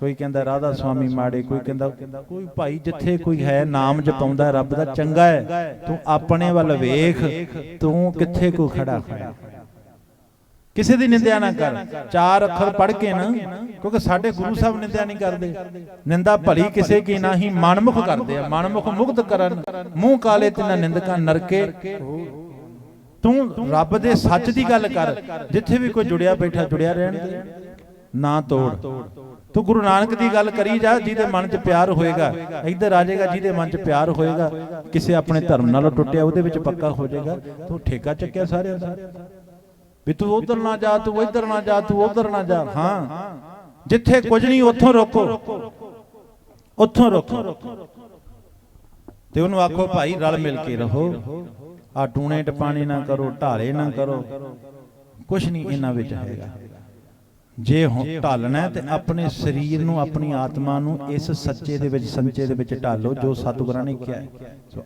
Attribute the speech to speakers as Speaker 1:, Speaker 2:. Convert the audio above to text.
Speaker 1: ਕੋਈ ਕਹਿੰਦਾ ਰਾਧਾ ਸੁਆਮੀ ਮਾੜੇ ਕੋਈ ਕਹਿੰਦਾ ਕੋਈ ਭਾਈ ਜਿੱਥੇ ਕੋਈ ਹੈ ਨਾਮ ਜਪਾਉਂਦਾ ਰੱਬ ਦਾ ਚੰਗਾ ਹੈ। ਤੂੰ ਆਪਣੇ ਵੱਲ ਵੇਖ ਤੂੰ ਕਿੱਥੇ ਕੋ ਖੜਾ ਖੜਾ ਕਿਸੇ ਦੀ ਨਿੰਦਿਆ ਨਾ ਕਰ। ਚਾਰ ਅੱਖਰ ਪੜ੍ਹ ਕੇ ਨਾ ਕਿਉਂਕਿ ਸਾਡੇ ਗੁਰੂ ਸਾਹਿਬ ਨਿੰਦਿਆ ਨਹੀਂ ਕਰਦੇ। ਨਿੰਦਾ ਭਲੀ ਕਿਸੇ ਕੀ ਨਾਹੀ ਮਨਮੁਖ ਕਰਦੇ ਆ ਮਨਮੁਖ ਮੁਕਤ ਕਰਨ। ਮੂੰਹ ਕਾਲੇ ਤੇ ਨਾ ਨਿੰਦਕਾਂ ਨਰਕੇ। ਤੂੰ ਰੱਬ ਦੇ ਸੱਚ ਦੀ ਗੱਲ ਕਰ। ਜਿੱਥੇ ਵੀ ਕੋਈ ਜੁੜਿਆ ਬੈਠਾ ਜੁੜਿਆ ਰਹਿਣ ਦੇ। ਨਾ ਤੋੜ। ਤੂੰ ਗੁਰੂ ਨਾਨਕ ਦੀ ਗੱਲ ਕਰੀ ਜਾ, ਜਿਹਦੇ ਮਨ 'ਚ ਪਿਆਰ ਹੋਏਗਾ, ਇੱਧਰ ਆ ਜਾਏਗਾ, ਜਿਹਦੇ ਮਨ 'ਚ ਪਿਆਰ ਹੋਏਗਾ, ਕਿਸੇ ਆਪਣੇ ਧਰਮ ਨਾਲੋਂ ਟੁੱਟਿਆ, ਉਹਦੇ ਵਿੱਚ ਪੱਕਾ ਹੋ ਜਾਏਗਾ, ਤੂੰ ਠੇਕਾ ਚੱਕਿਆ ਸਾਰਿਆਂ ਦਾ। ਵੀ ਤੂੰ ਉਧਰ ਨਾ ਜਾ, ਤੂੰ ਇੱਧਰ ਨਾ ਜਾ, ਤੂੰ ਉਧਰ ਨਾ ਜਾ, ਹਾਂ। ਜਿੱਥੇ ਕੁਝ ਨਹੀਂ, ਉੱਥੋਂ ਰੋਕੋ। ਉੱਥੋਂ ਰੋਕੋ। ਤੇ ਉਹਨੂੰ ਆਖੋ, ਭਾਈ, ਰਲ ਮਿਲ ਕੇ ਰਹੋ। ਆ ਟੂਣੇ ਟਪਾਣੇ ਨਾ ਕਰੋ, ਢਾਲੇ ਨਾ ਕਰੋ। ਕੁਝ ਨਹੀਂ ਇਹਨਾਂ ਵਿੱਚ ਹੈਗਾ। ਜੇ ਹੁਣ ਢਾਲਣਾ ਤੇ ਆਪਣੇ ਸਰੀਰ ਨੂੰ, ਆਪਣੀ ਆਤਮਾ ਨੂੰ ਇਸ ਸੱਚੇ ਦੇ ਵਿੱਚ, ਸੰਚੇ ਦੇ ਵਿੱਚ ਢਾਲੋ ਜੋ ਸਤਿਗੁਰਾਂ ਨੇ ਕਿਹਾ ਸੋ